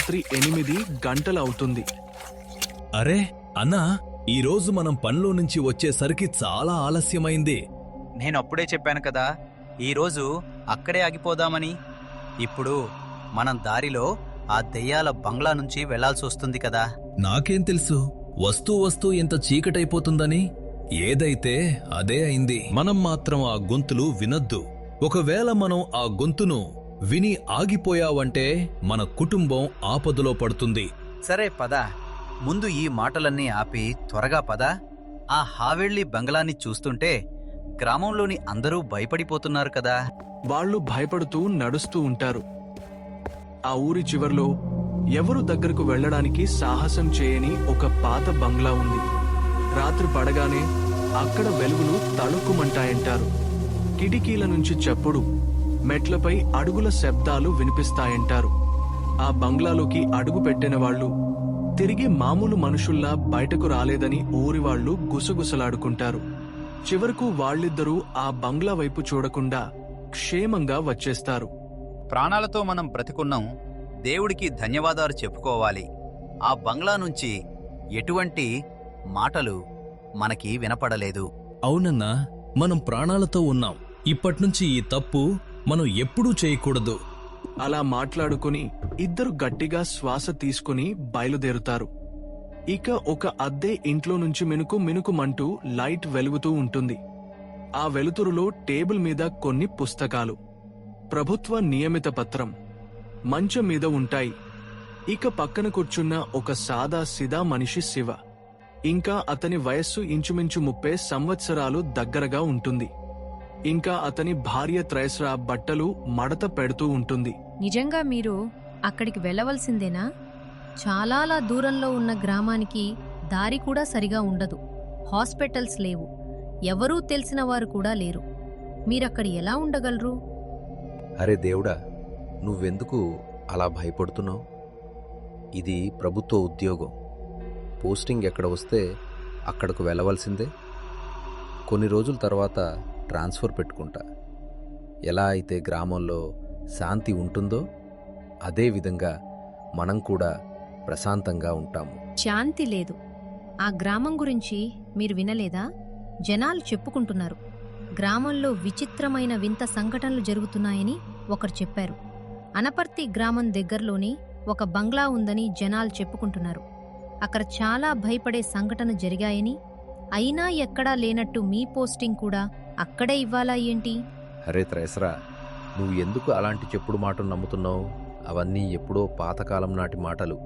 రాత్రి ఎనిమిది గంటలవుతుంది. అరే అన్నా ఈరోజు మనం పనిలో నుంచి వచ్చేసరికి చాలా ఆలస్యమైంది. నేను అప్పుడే చెప్పాను కదా ఈరోజు అక్కడే ఆగిపోదామని. ఇప్పుడు మనం దారిలో ఆ దెయ్యాల బంగ్లా నుంచి వెళ్ళాల్సి వస్తుంది కదా. నాకేం తెలుసు వస్తూ వస్తూ ఇంత చీకటైపోతుందని. ఏదైతే అదే అయింది. మనం మాత్రం ఆ గొంతులు వినొద్దు. ఒకవేళ మనం ఆ గొంతును విని ఆగిపోయావంటే మన కుటుంబం ఆపదలో పడుతుంది. సరే పద. ముందు ఈ మాటలన్నీ ఆపి త్వరగా పద. ఆ హావెళ్ళి బంగ్లాని చూస్తుంటే గ్రామంలోని అందరూ భయపడిపోతున్నారు కదా. వాళ్ళు భయపడుతూ నడుస్తూ ఉంటారు. ఆ ఊరి చివర్లో ఎవరు దగ్గరకు వెళ్ళడానికి సాహసం చేయని ఒక పాత బంగ్లా ఉంది. రాత్రి పడగానే అక్కడ వెలుగులు తళుక్కుమంటాయంటారు కిటికీల నుంచి చప్పుడు మెట్లపై అడుగుల శబ్దాలు వినిపిస్తాయంటారు. ఆ బంగ్లాలోకి అడుగు పెట్టిన వాళ్ళు తిరిగి మామూలు మనుషుల్లా బయటకు రాలేదని ఊరి వాళ్ళు గుసగుసలాడుకుంటారు. చివరకు వాళ్ళిద్దరూ ఆ బంగ్లా వైపు చూడకుండా క్షేమంగా వచ్చేస్తారు. ప్రాణాలతో మనం బ్రతికున్నాం దేవుడికి ధన్యవాదాలు చెప్పుకోవాలి. ఆ బంగ్లా నుంచి ఎటువంటి మాటలు మనకి వినపడలేదు. అవునన్నా మనం ప్రాణాలతో ఉన్నాం. ఇప్పట్నుంచి ఈ తప్పు మనం ఎప్పుడూ చేయకూడదు. అలా మాట్లాడుకుని ఇద్దరు గట్టిగా శ్వాస తీసుకుని బయలుదేరుతారు. ఇక ఒక అద్దె ఇంట్లో నుంచి మెనుకు మెనుకుమంటూ లైట్ వెలుగుతూ ఉంటుంది. ఆ వెలుతురులో టేబుల్ మీద కొన్ని పుస్తకాలు. ప్రభుత్వ నియమిత పత్రం. మంచం మీద ఉంటాయి. ఇక పక్కన కూర్చున్న ఒక సాదా సిదా మనిషి శివ. ఇంకా అతని వయస్సు ఇంచుమించు ముప్పై సంవత్సరాలు దగ్గరగా ఉంటుంది. ఇంకా అతని భార్య త్రైస్రా బట్టలు మడత పెడుతూ ఉంటుంది. నిజంగా మీరు అక్కడికి వెళ్ళవలసిందేనా? చాలాలా దూరంలో ఉన్న గ్రామానికి దారి కూడా సరిగా ఉండదు. హాస్పిటల్స్ లేవు. ఎవరూ తెలిసిన వారు కూడా లేరు. మీరక్కడ ఎలా ఉండగలరు? అరే దేవుడా నువ్వెందుకు అలా భయపడుతున్నావు? ఇది ప్రభుత్వ ఉద్యోగం. పోస్టింగ్ ఎక్కడ వస్తే అక్కడకు వెళ్ళవలసిందే. కొన్ని రోజుల తర్వాత ట్రాన్స్ఫర్ పెట్టుకుంటా. ఎలా అయితే గ్రామంలో శాంతి ఉంటుందో అదేవిధంగా మనం కూడా ప్రశాంతంగా ఉంటాము. శాంతి లేదు. ఆ గ్రామం గురించి మీరు వినలేదా? జనాలు చెప్పుకుంటున్నారు. గ్రామంలో విచిత్రమైన వింత సంఘటనలు జరుగుతున్నాయని ఒకరు చెప్పారు. అనపర్తి గ్రామం దగ్గరలోని ఒక బంగ్లా ఉందని జనాలు చెప్పుకుంటున్నారు. అక్కడ చాలా భయపడే సంఘటన జరిగాయని అయినా ఎక్కడా లేనట్టు మీ పోస్టింగ్ కూడా అక్కడే ఇవ్వాలా ఏంటి? అరే త్రేసరా నువ్వు ఎందుకు అలాంటి చెప్పుడు మాటలు నమ్ముతున్నావు? అవన్నీ ఎప్పుడో పాతకాలం నాటి మాటలు.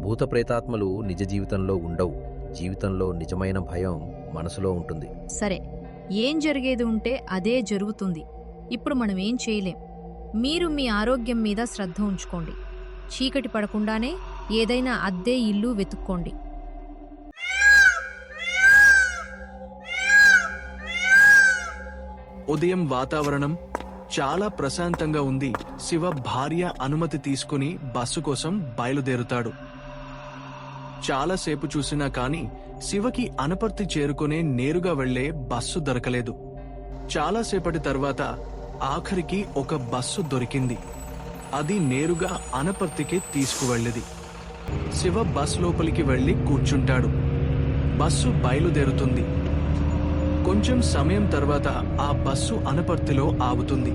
భూత ప్రేతాత్మలు నిజ జీవితంలో ఉండవు. జీవితంలో నిజమైన భయం మనసులో ఉంటుంది. సరే ఏం జరిగేది ఉంటే అదే జరుగుతుంది. ఇప్పుడు మనం ఏం చేయలేం. మీరు మీ ఆరోగ్యం మీద శ్రద్ధ ఉంచుకోండి. చీకటి పడకుండానే ఏదైనా అద్దె ఇల్లు వెతుక్కోండి. ఉదయం వాతావరణం చాలా ప్రశాంతంగా ఉంది. శివ భార్య అనుమతి తీసుకుని బస్సు కోసం బయలుదేరుతాడు. చాలాసేపు చూసినా కాని శివకి అనపర్తి చేరుకునే నేరుగా వెళ్ళే బస్సు దొరకలేదు. చాలాసేపటి తర్వాత ఆఖరికి ఒక బస్సు దొరికింది. అది నేరుగా అనపర్తికి తీసుకువెళ్ళేది. శివ బస్ లోపలికి వెళ్ళి కూర్చుంటాడు. బస్సు బయలుదేరుతుంది. కొంచెం సమయం తర్వాత ఆ బస్సు అనపర్తిలో ఆగుతుంది.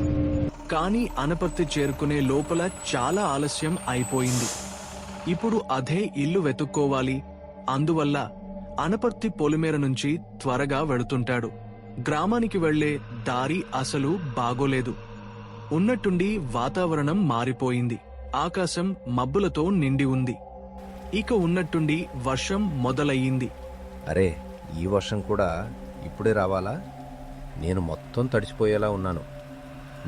కానీ అనపర్తి చేరుకునే లోపల చాలా ఆలస్యం అయిపోయింది. ఇప్పుడు అదే ఇల్లు వెతుక్కోవాలి. అందువల్ల అనపర్తి పొలిమేర నుంచి త్వరగా వెళుతుంటాడు. గ్రామానికి వెళ్ళే దారి అసలు బాగోలేదు. ఉన్నట్టుండి వాతావరణం మారిపోయింది. ఆకాశం మబ్బులతో నిండి ఉంది. ఇక ఉన్నట్టుండి వర్షం మొదలయ్యింది. అరే ఈ వర్షం కూడా ఇప్పుడే రావాలా? నేను మొత్తం తడిచిపోయేలా ఉన్నాను.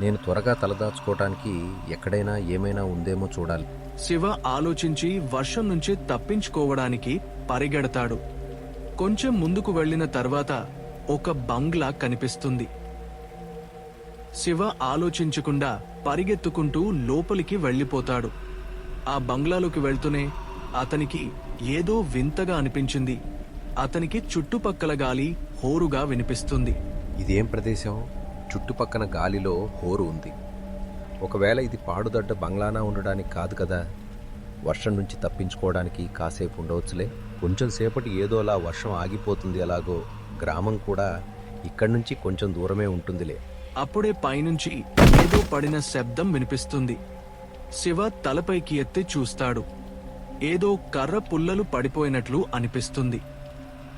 నేను త్వరగా తలదాచుకోవటానికి ఎక్కడైనా ఏమైనా ఉందేమో చూడాలి. శివ ఆలోచించి వర్షం నుంచి తప్పించుకోవడానికి పరిగెడతాడు. కొంచెం ముందుకు వెళ్ళిన తర్వాత ఒక బంగ్లా కనిపిస్తుంది. శివ ఆలోచించకుండా పరిగెత్తుకుంటూ లోపలికి వెళ్ళిపోతాడు. ఆ బంగ్లాలోకి వెళ్తూనే అతనికి ఏదో వింతగా అనిపించింది. అతనికి చుట్టుపక్కల గాలి హోరుగా వినిపిస్తుంది. ఇదేం ప్రదేశం? చుట్టుపక్కన గాలిలో హోరు ఉంది. ఒకవేళ ఇది పాడుదడ్డ బంగ్లానా ఉండడానికి కాదు కదా? వర్షం నుంచి తప్పించుకోవడానికి కాసేపు ఉండవచ్చులే. కొంచెం సేపటి ఏదోలా వర్షం ఆగిపోతుంది ఎలాగో గ్రామం కూడా ఇక్కడి నుంచి కొంచెం దూరమే ఉంటుందిలే. అప్పుడే పైనుంచి ఏదో పడిన శబ్దం వినిపిస్తుంది. శివ తలపైకి ఎత్తి చూస్తాడు. ఏదో కర్ర పుల్లలు పడిపోయినట్లు అనిపిస్తుంది.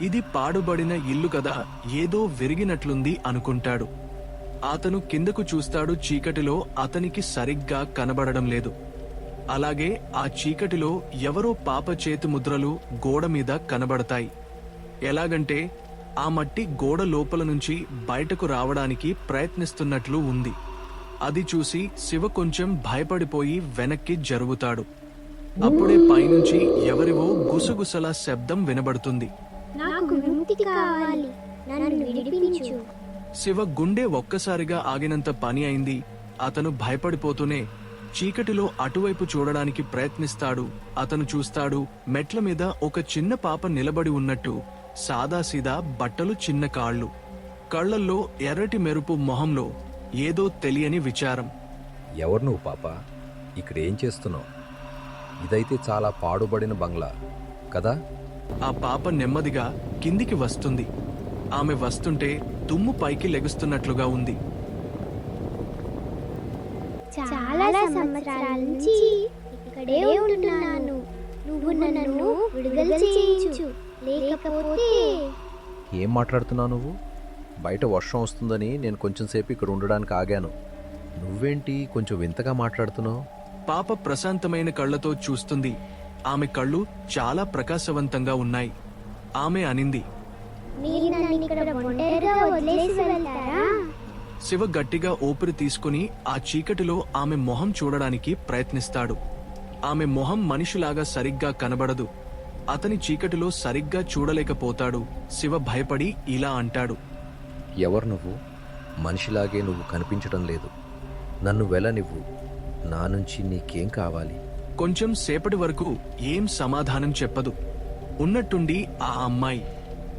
ఇది పాడుబడిన ఇల్లు కదా ఏదో విరిగినట్లుంది అనుకుంటాడు. అతను కిందకు చూస్తాడు చీకటిలో అతనికి సరిగ్గా కనబడడం లేదు. అలాగే ఆ చీకటిలో ఎవరో పాప చేతి ముద్రలు గోడ మీద కనబడతాయి. ఎలాగంటే ఆ మట్టి గోడ లోపల నుంచి బయటకు రావడానికి ప్రయత్నిస్తున్నట్లు ఉంది. అది చూసి శివ కొంచెం భయపడిపోయి వెనక్కి జరుగుతాడు. అప్పుడే పైనుంచి ఎవరివో గుసగుసల శబ్దం వినబడుతుంది. నాకు విముక్తి కావాలి. నన్ను విడిపించు. శివ గుండె ఒక్కసారిగా ఆగినంత పని అయింది. అతను భయపడిపోతూనే చీకటిలో అటువైపు చూడడానికి ప్రయత్నిస్తాడు. అతను చూస్తాడు మెట్ల మీద ఒక చిన్న పాప నిలబడి ఉన్నట్టు. సాదాసీదా బట్టలు చిన్న కాళ్ళు. కళ్ళల్లో ఎర్రటి మెరుపు మొహంలో ఏదో తెలియని విచారం. ఎవరు నువ్వు పాప? ఇక్కడ ఏం చేస్తున్నావు? ఇదైతే చాలా పాడుబడిన బంగ్లా కదా? ఆ పాప నెమ్మదిగా కిందికి వస్తుంది. ఆమె వస్తుంటే దుమ్ము పైకి లెగుస్తున్నట్లుగా ఉంది. చాలా సంవత్సరాల నుంచి ఇక్కడే ఉంటున్నాను. నువ్వు నన్ను విడుదల చేయించు. లేకపోతే ఏం మాట్లాడుతున్నావు నువ్వు? బయట వర్షం వస్తుందని నేను కొంచెం సేపు ఇక్కడ ఉండడానికి ఆగాను. నువ్వేంటి కొంచెం వింతగా మాట్లాడుతున్నావు? పాప ప్రశాంతమైన కళ్ళతో చూస్తుంది. ఆమె కళ్ళు చాలా ప్రకాశవంతంగా ఉన్నాయి. ఆమె అనింది శివ గట్టిగా ఊపిరి తీసుకుని ఆ చీకటిలో ఆమె మొహం చూడడానికి ప్రయత్నిస్తాడు. ఆమె మొహం మనిషిలాగా సరిగ్గా కనబడదు. అతని చీకటిలో సరిగ్గా చూడలేకపోతాడు. శివ భయపడి ఇలా అంటాడు ఎవరు నువ్వు? మనిషిలాగే నువ్వు కనిపించడం లేదు. నన్ను వెళ్ళనివ్వు నా నుంచి నీకేం కావాలి? కొంచెం సేపటి వరకు ఏం సమాధానం చెప్పదు. ఉన్నట్టుండి ఆ అమ్మాయి.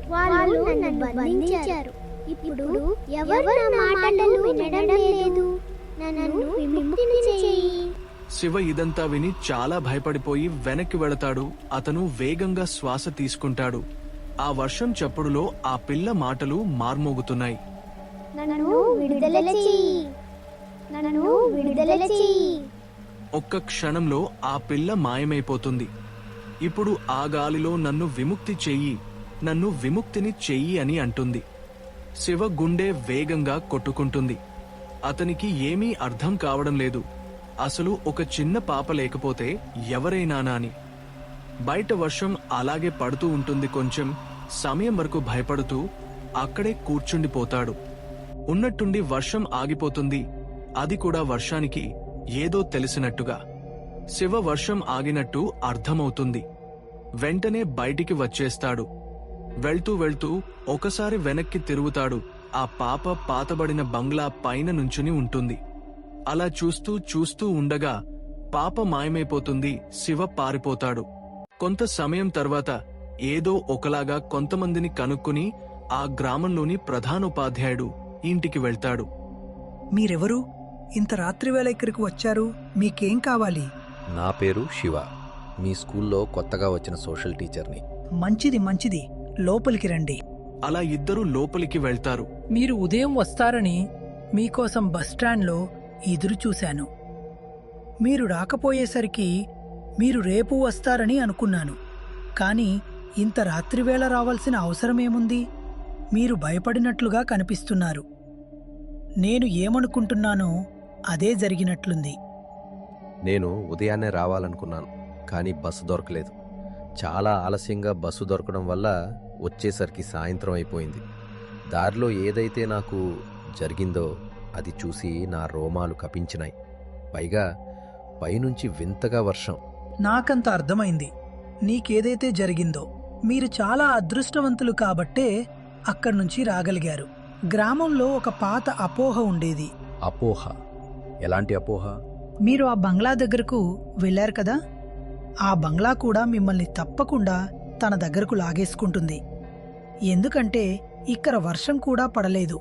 వాళ్ళు నన్ను బంధించారు. ఇప్పుడు ఎవరు నా మాటలు వినడం లేదు. నన్ను విముక్తిని చేయి. శివ ఇదంతా విని చాలా భయపడిపోయి వెనక్కి వెళతాడు. అతను వేగంగా శ్వాస తీసుకుంటాడు. ఆ వర్షం చప్పుడులో ఆ పిల్ల మాటలు మార్మోగుతున్నాయి. నన్ను విడుదల చేయి. నన్ను విడుదల చేయి. ఒక్క క్షణంలో ఆ పిల్ల మాయమైపోతుంది. ఇప్పుడు ఆ గాలిలో నన్ను విముక్తి చెయ్యి నన్ను విముక్తిని చెయ్యి అని అంటుంది. శివ గుండె వేగంగా కొట్టుకుంటుంది. అతనికి ఏమీ అర్థం కావడం లేదు. అసలు ఒక చిన్న పాప లేకపోతే ఎవరైనానా అని బయట వర్షం అలాగే పడుతూ ఉంటుంది కొంచెం సమయం వరకు భయపడుతూ అక్కడే కూర్చుండిపోతాడు. ఉన్నట్టుండి వర్షం ఆగిపోతుంది. అది కూడా వర్షానికి ఏదో తెలిసినట్టుగా శివ వర్షం ఆగినట్టు అర్థమవుతుంది. వెంటనే బయటికి వచ్చేస్తాడు. వెళ్తూ వెళ్తూ ఒకసారి వెనక్కి తిరుగుతాడు. ఆ పాప పాతబడిన బంగ్లా పైన నుంచుని ఉంటుంది. అలా చూస్తూ చూస్తూ ఉండగా పాప మాయమైపోతుంది శివ పారిపోతాడు. కొంత సమయం తర్వాత ఏదో ఒకలాగా కొంతమందిని కనుక్కుని ఆ గ్రామంలోని ప్రధానోపాధ్యాయుడు ఇంటికి వెళ్తాడు. మీరెవరు? ఇంత రాత్రివేళ ఇక్కడికి వచ్చారు? మీకేం కావాలి? నా పేరు శివ. మీ స్కూల్లో కొత్తగా వచ్చిన సోషల్ టీచర్ని. మంచిది మంచిది. లోపలికి రండి. అలా ఇద్దరు లోపలికి వెళ్తారు. మీరు ఉదయం వస్తారని మీకోసం బస్టాండ్లో ఎదురు చూశాను. మీరు రాకపోయేసరికి మీరు రేపు వస్తారని అనుకున్నాను. కానీ ఇంత రాత్రివేళ రావాల్సిన అవసరమేముంది? మీరు భయపడినట్లుగా కనిపిస్తున్నారు. నేను ఏమనుకుంటున్నానో అదే జరిగినట్లుంది. నేను ఉదయాన్నే రావాలనుకున్నాను కానీ బస్సు దొరకలేదు. చాలా ఆలస్యంగా బస్సు దొరకడం వల్ల వచ్చేసరికి సాయంత్రం అయిపోయింది. దారిలో ఏదైతే నాకు జరిగిందో అది చూసి నా రోమాలు కపించినాయి. పైగా పైనుంచి వింతగా వర్షం. నాకంత అర్థమైంది. నీకేదైతే జరిగిందో మీరు చాలా అదృష్టవంతులు కాబట్టే అక్కడి నుంచి రాగలిగారు. గ్రామంలో ఒక పాత అపోహ ఉండేది. అపోహ. ఎలాంటి అపోహ? మీరు ఆ బంగ్లా దగ్గరకు వెళ్ళారు కదా? ఆ బంగ్లా కూడా మిమ్మల్ని తప్పకుండా తన దగ్గరకు లాగేసుకుంటుంది. ఎందుకంటే ఇక్కడ వర్షం కూడా పడలేదు.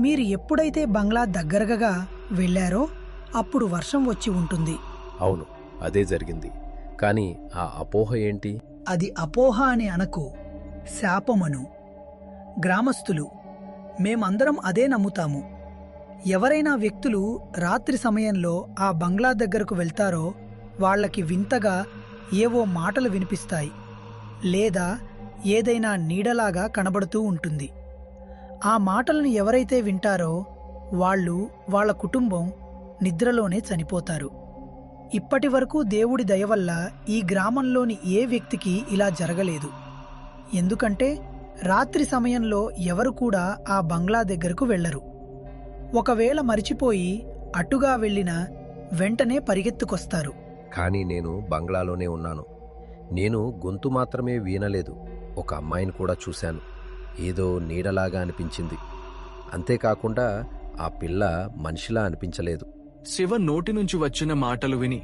మీరు ఎప్పుడైతే బంగ్లా దగ్గరగా వెళ్ళారో అప్పుడు వర్షం వచ్చి ఉంటుంది. అవును అదే జరిగింది. కానీ ఆ అపోహ ఏంటి? అది అపోహ అని అనకు శాపమను. గ్రామస్తులు మేమందరం అదే నమ్ముతాము. ఎవరైనా వ్యక్తులు రాత్రి సమయంలో ఆ బంగ్లా దగ్గరకు వెళ్తారో వాళ్ళకి వింతగా ఏవో మాటలు వినిపిస్తాయి లేదా ఏదైనా నీడలాగా కనబడుతూ ఉంటుంది. ఆ మాటలను ఎవరైతే వింటారో వాళ్ళు వాళ్ళ కుటుంబం నిద్రలోనే చనిపోతారు. ఇప్పటి వరకు దేవుడి దయ వల్ల ఈ గ్రామంలోని ఏ వ్యక్తికి ఇలా జరగలేదు. ఎందుకంటే రాత్రి సమయంలో ఎవరు కూడా ఆ బంగ్లా దగ్గరకు వెళ్ళరు ఒకవేళ మరిచిపోయి అటుగా వెళ్ళిన వెంటనే పరిగెత్తుకొస్తారు. కానీ నేను బంగ్లాలోనే ఉన్నాను. నేను గొంతు మాత్రమే వీనలేదు. ఒక అమ్మాయిని కూడా చూశాను. ఏదో నీడలాగా అనిపించింది. అంతేకాకుండా ఆ పిల్ల మనిషిలా అనిపించలేదు. శివ నోటి నుంచి వచ్చిన మాటలు విని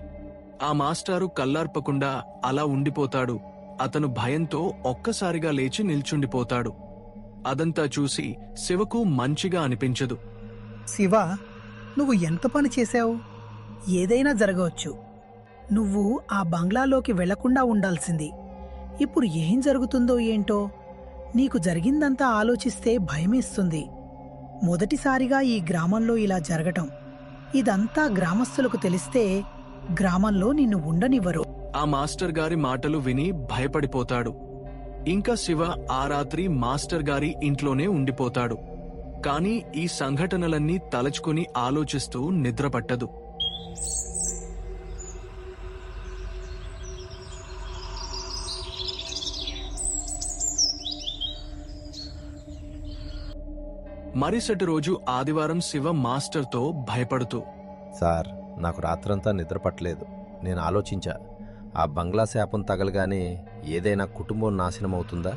ఆ మాస్టారు కల్లార్పకుండా అలా ఉండిపోతాడు. అతను భయంతో ఒక్కసారిగా లేచి నిల్చుండిపోతాడు. అదంతా చూసి శివకు మంచిగా అనిపించదు. శివ నువ్వు ఎంత పని చేశావు? ఏదైనా జరగవచ్చు. నువ్వు ఆ బంగ్లాలోకి వెళ్ళకుండా ఉండాల్సింది. ఇప్పుడు ఏం జరుగుతుందో ఏంటో నీకు జరిగిందంతా ఆలోచిస్తే భయమేస్తుంది. మొదటిసారిగా ఈ గ్రామంలో ఇలా జరగటం. ఇదంతా గ్రామస్తులకు తెలిస్తే గ్రామంలో నిన్ను ఉండనివ్వరు. ఆ మాస్టర్ గారి మాటలు విని భయపడిపోతాడు. ఇంకా శివ ఆ రాత్రి మాస్టర్ గారి ఇంట్లోనే ఉండిపోతాడు. కానీ ఈ సంఘటనలన్నీ తలచుకుని ఆలోచిస్తూ నిద్రపట్టదు. మరుసటి రోజు ఆదివారం శివ మాస్టర్తో భయపడుతూ సార్ నాకు రాత్రంతా నిద్ర పట్టలేదు నేను ఆలోచించా. ఆ బంగ్లా శాపం తగలగానే ఏదైనా కుటుంబం నాశనం అవుతుందా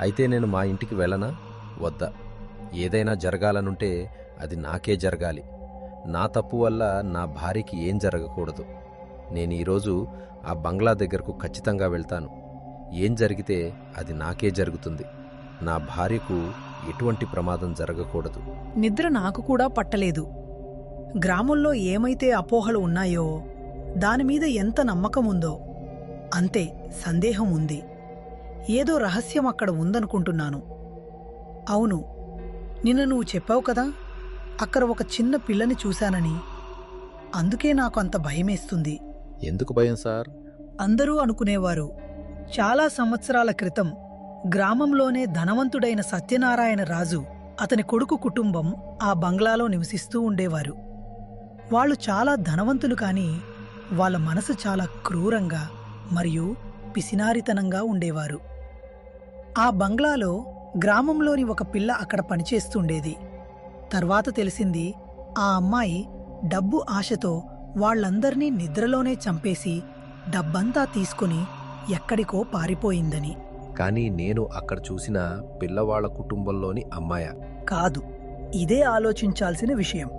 అయితే నేను మా ఇంటికి వెళ్ళనా? వద్దా? ఏదైనా జరగాలనుంటే అది నాకే జరగాలి. నా తప్పు వల్ల నా భార్యకి ఏం జరగకూడదు. నేను ఈరోజు ఆ బంగ్లా దగ్గరకు ఖచ్చితంగా వెళ్తాను. ఏం జరిగితే అది నాకే జరుగుతుంది. నా భార్యకు ఎటువంటి ప్రమాదం జరగకూడదు. నిద్ర నాకు కూడా పట్టలేదు. గ్రామంలో ఏమైతే అపోహలు ఉన్నాయో దానిమీద ఎంత నమ్మకం ఉందో అంతే సందేహం ఉంది. ఏదో రహస్యం అక్కడ ఉందనుకుంటున్నాను. అవును నిన్న నువ్వు చెప్పావు కదా అక్కడ ఒక చిన్న పిల్లని చూశానని. అందుకే నాకు అంత భయమేస్తుంది. ఎందుకు భయం సార్? అందరూ అనుకునేవారు చాలా సంవత్సరాల క్రితం గ్రామంలోనే ధనవంతుడైన సత్యనారాయణ రాజు అతని కొడుకు కుటుంబం ఆ బంగ్లాలో నివసిస్తూ ఉండేవారు. వాళ్ళు చాలా ధనవంతులు కాని వాళ్ళ మనసు చాలా క్రూరంగా మరియు పిసినారితనంగా ఉండేవారు. ఆ బంగ్లాలో గ్రామంలోని ఒక పిల్ల అక్కడ పనిచేస్తుండేది. తర్వాత తెలిసింది ఆ అమ్మాయి డబ్బు ఆశతో వాళ్ళందర్నీ నిద్రలోనే చంపేసి డబ్బంతా తీసుకుని ఎక్కడికో పారిపోయిందని. కానీ నేను అక్కడ చూసిన పిల్లవాళ్ళ కుటుంబంలోని అమ్మాయ. కాదు ఇదే ఆలోచించాల్సిన విషయం.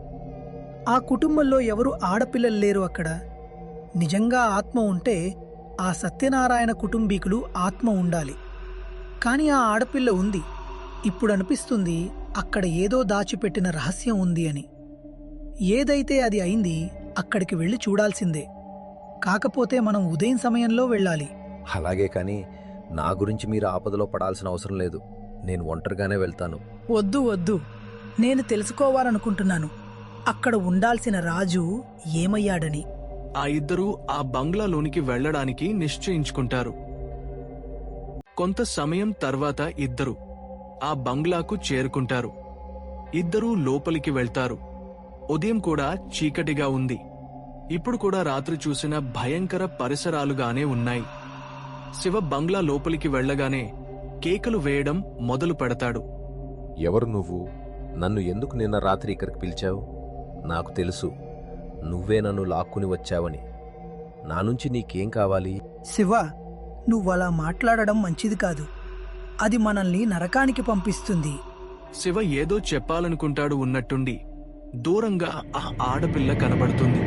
ఆ కుటుంబంలో ఎవరు ఆడపిల్లలు లేరు అక్కడ. నిజంగా ఆత్మ ఉంటే ఆ సత్యనారాయణ కుటుంబీకులు ఆత్మ ఉండాలి. కాని ఆ ఆడపిల్ల ఉంది. ఇప్పుడు అనిపిస్తుంది అక్కడ ఏదో దాచిపెట్టిన రహస్యం ఉంది అని. ఏదైతే అది అయింది అక్కడికి వెళ్ళి చూడాల్సిందే. కాకపోతే మనం ఉదయం సమయంలో వెళ్ళాలి. అలాగే కానీ నా గురించి మీరు ఆపదలో పడాల్సిన అవసరం లేదు. నేను ఒంటరిగానే వెళ్తాను. వద్దు వద్దు. నేను తెలుసుకోవాలనుకుంటున్నాను. అక్కడ ఉండాల్సిన రాజు ఏమయ్యాడని. ఆ ఇద్దరూ ఆ బంగ్లాలోనికి వెళ్ళడానికి నిశ్చయించుకుంటారు. కొంత సమయం తర్వాత ఇద్దరు ఆ బంగ్లాకు చేరుకుంటారు. ఇద్దరూ లోపలికి వెళ్తారు. ఉదయం కూడా చీకటిగా ఉంది. ఇప్పుడు కూడా రాత్రి చూసిన భయంకర పరిసరాలుగానే ఉన్నాయి. శివ బంగ్లా లోపలికి వెళ్ళగానే కేకలు వేయడం మొదలు పెడతాడు. ఎవరు నువ్వు? నన్ను ఎందుకు నిన్న రాత్రి ఇక్కడికి పిలిచావు? నాకు తెలుసు. నువ్వే నన్ను లాక్కుని వచ్చావని. నా నుంచి నీకేం కావాలి? శివ నువ్వలా మాట్లాడడం మంచిది కాదు. అది మనల్ని నరకానికి పంపిస్తుంది. శివ ఏదో చెప్పాలనుకుంటాడు ఉన్నట్టుండి దూరంగా ఆ ఆడపిల్ల కనబడుతుంది.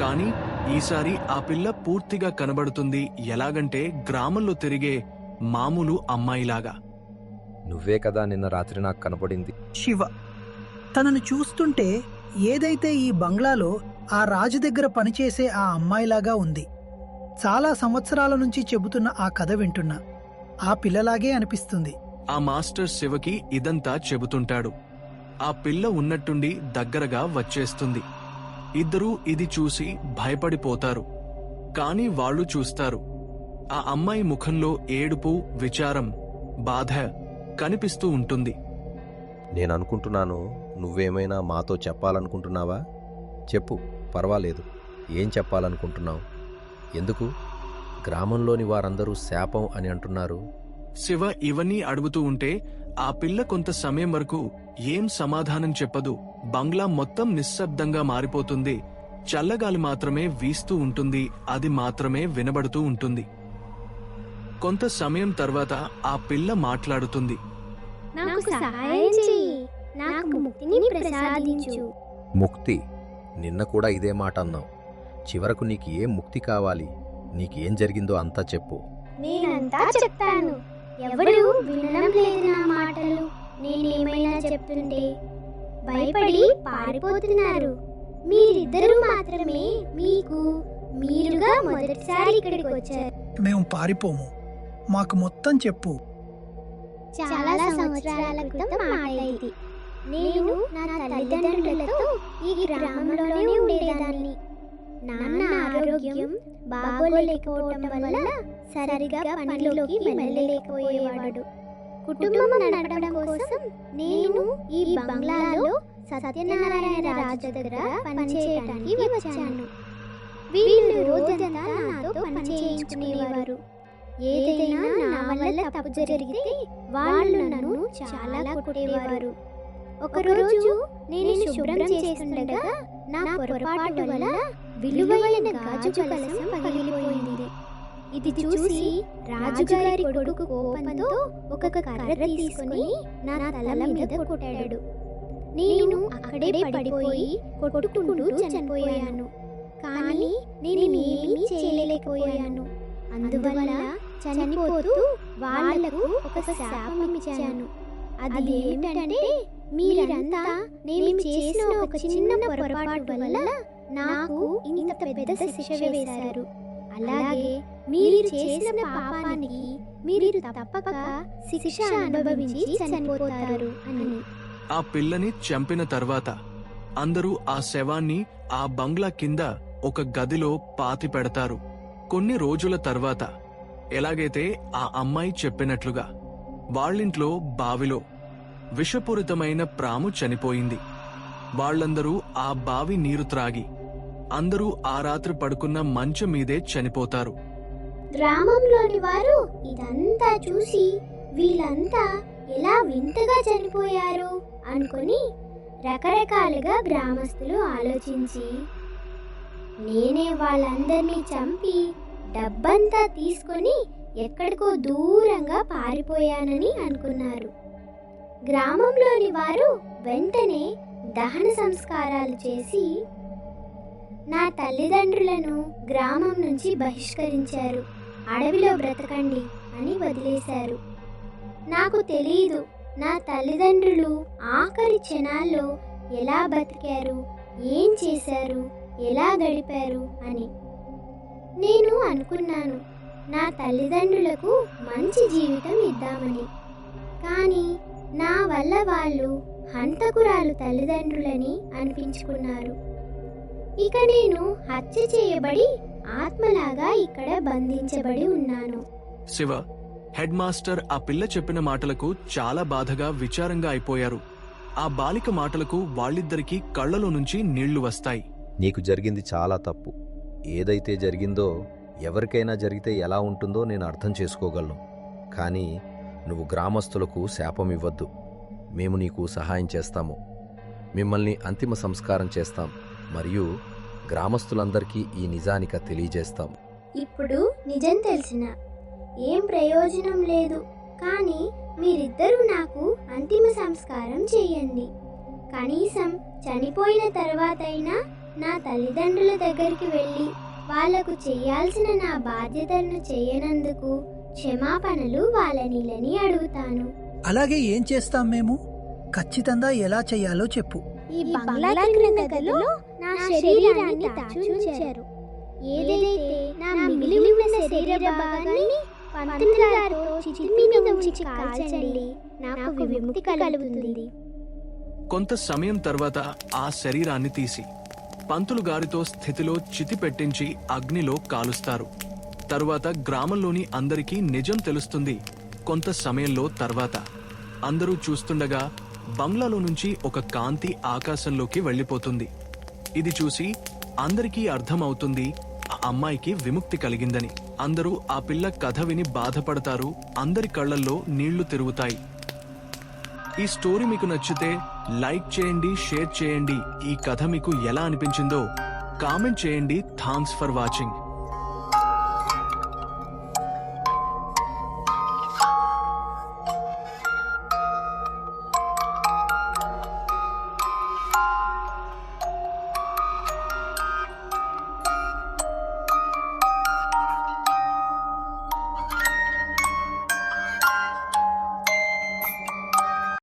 కాని ఈసారి ఆ పిల్ల పూర్తిగా కనబడుతుంది ఎలాగంటే గ్రామంలో తిరిగే మామూలు అమ్మాయిలాగా. నువ్వే కదా నిన్న రాత్రి నాకు కనపడింది. శివ తనను చూస్తుంటే ఏదైతే ఈ బంగ్లాలో ఆ రాజు దగ్గర పనిచేసే ఆ అమ్మాయిలాగా ఉంది. చాలా సంవత్సరాల నుంచి చెబుతున్న ఆ కథ వింటున్నా. ఆ పిల్లలాగే అనిపిస్తుంది. ఆ మాస్టర్ శివకి ఇదంతా చెబుతుంటాడు. ఆ పిల్ల ఉన్నట్టుండి దగ్గరగా వచ్చేస్తుంది. ఇద్దరూ ఇది చూసి భయపడిపోతారు. కాని వాళ్ళు చూస్తారు. ఆ అమ్మాయి ముఖంలో ఏడుపు విచారం బాధ కనిపిస్తూ ఉంటుంది. నేను అనుకుంటున్నాను నువ్వేమైనా మాతో చెప్పాలనుకుంటున్నావా? చెప్పు పర్వాలేదు. ఏం చెప్పాలనుకుంటున్నావు? ఎందుకు? గ్రామంలోని వారందరూ శాపం అని అంటున్నారు. శివ ఇవన్నీ అడుగుతూ ఉంటే ఆ పిల్ల కొంత సమయం వరకు ఏం సమాధానం చెప్పదు. బంగ్లా మొత్తం నిశ్శబ్దంగా మారిపోతుంది. చల్లగాలి మాత్రమే వీస్తూ ఉంటుంది. అది మాత్రమే వినబడుతూ ఉంటుంది. కొంత సమయం తర్వాత ఆ పిల్ల మాట్లాడుతుంది. నాకు సహాయం చెయ్యి. నాకు ముక్తిని ప్రసాదించు. ముక్తి. నిన్న కూడా ఇదే మాట అన్నావు. చివరకు నీకు ఏం ముక్తి కావాలి? నీకేం జరిగిందో అంతా చెప్పు. నేనంతా చెప్తాను. ఎవరు వినడం లేదు నా మాటలు. నేనేమైనా చెప్తుంటే భయపడి పారిపోతున్నారు. మీరిద్దరూ మాత్రమే మీకు మీరుగా మొదటిసారి ఇక్కడికి వచ్చారు మేము పారిపోము. మాకు మొత్తం చెప్పు. చాలా సంవత్సరాల క్రితం మాట ఇది నేను నా తల్లిదండ్రులతో ఈ గ్రామంలోనే ఉండేదాన్ని. బాగోలేకపోవటం వల్ల సరిగా పనిలోకి వెళ్ళలేకపోయేవాడు. కుటుంబం నడపడం కోసం నేను ఈ బంగ్లాలో సత్యనారాయణ రాజు దగ్గర పనిచేయడానికి వచ్చాను. వీళ్ళు రోజంతా నాతో పనిచేయించుకునేవారు. ఏదైనా నా వల్ల తప్పు జరిగితే వాళ్ళు నన్ను చాలా కొట్టేవారు. ఒకరోజు నేను శుభ్రం చేస్తుండగా నా పొరపాటు వల్ల విలువైన గాజు కలసం పగిలిపోయింది. ఇది చూసి రాజుగారి కొడుకు కోపంతో ఒక కర్ర తీసుకొని నా తల మీద కొట్టాడు. నేను అక్కడే పడిపోయి కొట్టుకుంటూ చనిపోయాను. కానీ నేను ఏమీ చేయలేకపోయాను. అందువల్ల చనిపోతూ వాళ్ళకు ఒక శాపం ఇచ్చాను. అది ఏమిటంటే మీరంతా నేను చేసిన ఒక చిన్న పొరపాటు వల్ల నాకు ఇంత పెద్ద శిక్ష వేశారు. అలాగే మీరు చేసిన పాపానికి మీరు తప్పక శిక్ష అనుభవించి చనిపోతారు అని. ఆ పిల్లని చంపిన తర్వాత అందరూ ఆ శవాన్ని ఆ బంగ్లా కింద ఒక గదిలో పాతి పెడతారు. కొన్ని రోజుల తర్వాత ఎలాగైతే ఆ అమ్మాయి చెప్పినట్లుగా వాళ్ళింట్లో బావిలో విషపూరితమైన ప్రాము చనిపోయింది. వాళ్ళందరూ ఆ బావి నీరు త్రాగి అందరూ ఆ రాత్రి పడుకున్న మంచం మీదే చనిపోతారు. గ్రామంలోని వారు ఇదంతా చూసి వీళ్ళంతా ఎలా వింతగా చనిపోయారు అనుకొని రకరకాలుగా గ్రామస్తులు ఆలోచించి నేనే వాళ్ళందరినీ చంపి డబ్బంతా తీసుకొని ఎక్కడికో దూరంగా పారిపోయానని అనుకున్నారు. గ్రామంలోని వారు వెంటనే దహన సంస్కారాలు చేసి తల్లిదండ్రులను గ్రామం నుంచి బహిష్కరించారు. అడవిలో బ్రతకండి అని వదిలేశారు. నాకు తెలియదు నా తల్లిదండ్రులు ఆఖరి క్షణాల్లో ఎలా బతికారు ఏం చేశారు ఎలా గడిపారు అని. నేను అనుకున్నాను నా తల్లిదండ్రులకు మంచి జీవితం ఇద్దామని. కానీ నా వల్ల వాళ్ళు హంతకురాలు తల్లిదండ్రులని అనిపించుకున్నారు. ఇక నేను హత్య చేయబడి ఆత్మలాగా ఇక్కడ బంధించబడి ఉన్నాను. శివ హెడ్ మాస్టర్ ఆ పిల్ల చెప్పిన మాటలకు చాలా బాధగా విచారంగా అయిపోయారు. ఆ బాలిక మాటలకు వాళ్ళిద్దరికీ కళ్ళలో నుంచి నీళ్ళు వస్తాయి. నీకు జరిగింది చాలా తప్పు. ఏదైతే జరిగిందో ఎవరికైనా జరిగితే ఎలా ఉంటుందో నేను అర్థం చేసుకోగలను. కానీ నువ్వు గ్రామస్తులకు శాపం ఇవ్వద్దు మేము నీకు సహాయం చేస్తాము. మిమ్మల్ని అంతిమ సంస్కారం చేస్తాం. మరియు గ్రామస్తులందరికీ ఈ నిజానిక తెలియజేస్తాం ఇప్పుడు నిజం తెలిసిన ఏం ప్రయోజనం లేదు కానీ మీరిద్దరూ నాకు అంతిమ సంస్కారం చేయండి. కనీసం చనిపోయిన తర్వాతైనా నా తల్లిదండ్రుల దగ్గరికి వెళ్ళి వాళ్ళకు చేయాల్సిన నా బాధ్యతలను చేయనందుకు క్షమాపణలు వాళ్ళనిలని అడుగుతాను. అలాగే ఏం చేస్తాం మేము? ఖచ్చితంగా ఎలా చెయ్యాలో చెప్పు. ఈ బంగ్లా క్రింద గదిలో నా శరీరాన్ని దాచి ఉంచారు ఏదైతే నా మిగిలి ఉన్న శరీర భాగాన్ని పంతులు గారితో చితి మీద ఉంచి కాల్చండి. నాకు విముక్తి కలుగుతుంది. కొంత సమయం తర్వాత ఆ శరీరాన్ని తీసి పంతులు గారితో స్థితిలో చితి పెట్టించి అగ్నిలో కాలుస్తారు. తరువాత గ్రామంలోని అందరికీ నిజం తెలుస్తుంది కొంత సమయంలో తర్వాత. అందరూ చూస్తుండగా బంగ్లాలో నుంచి ఒక కాంతి ఆకాశంలోకి వెళ్ళిపోతుంది. ఇది చూసి అందరికీ అర్థమవుతుంది ఆ అమ్మాయికి విముక్తి కలిగిందని. అందరూ ఆ పిల్ల కథ విని బాధపడతారు అందరి కళ్ళల్లో నీళ్ళు తిరుగుతాయి. ఈ స్టోరీ మీకు నచ్చితే లైక్ చేయండి షేర్ చేయండి. ఈ కథ మీకు ఎలా అనిపించిందో కామెంట్ చేయండి. Thanks for watching.